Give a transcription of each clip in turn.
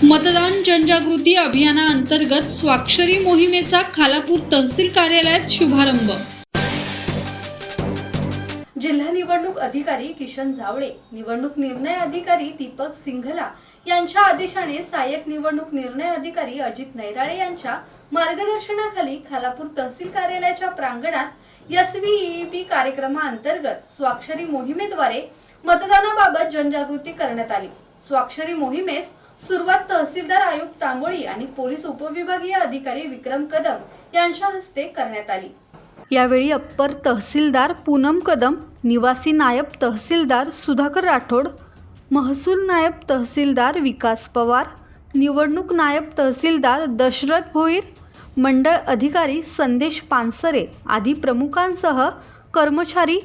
मतदान जनजागृती अभियानाअंतर्गत स्वाक्षरी मोहिमेचा खालापूर तहसील कार्यालयात शुभारंभ. जिल्हा निवडणूक अधिकारी किशन जावळे निवडणूक निर्णय अधिकारी दीपक सिंघला यांच्या आदेशाने सहाय्यक निवडणूक निर्णय अधिकारी अजित नैराळे यांच्या मार्गदर्शनाखाली खालापूर तहसील कार्यालयाच्या प्रांगणात एसव्हीईपी कार्यक्रमाअंतर्गत स्वाक्षरी मोहिमेद्वारे मतदानाबाबत जनजागृती करण्यात आली. स्वाक्षरी मोहिमेस सुरुवात तहसीलदार आयुक्त तांबोळी आणि पोलीस उपविभागीय अधिकारी विक्रम कदम यांच्या हस्ते करण्यात आली. यावेळी अप्पर तहसीलदार पूनम कदम निवासी नायब तहसीलदार सुधाकर राठोड महसूल नायब तहसीलदार विकास पवार निवडणूक नायब तहसीलदार दशरथ भोईर मंडळ अधिकारी संदेश पानसरे आदी प्रमुखांसह कर्मचारी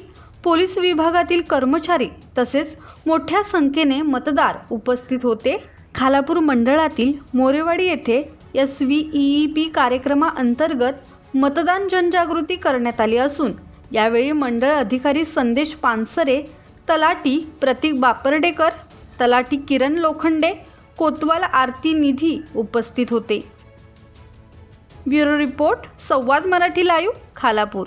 पोलीस विभागातील कर्मचारी तसेच मोठ्या संख्येने मतदार उपस्थित होते. खालापूर मंडळातील मोरेवाडी येथे एस व्ही ई पी कार्यक्रमाअंतर्गत मतदान जनजागृती करण्यात आली असून यावेळी मंडळ अधिकारी संदेश पानसरे तलाटी प्रतीक बापर्डेकर तलाटी किरण लोखंडे कोतवाल आरती निधी उपस्थित होते. Bureau report Samvad Marathi live Khalapur.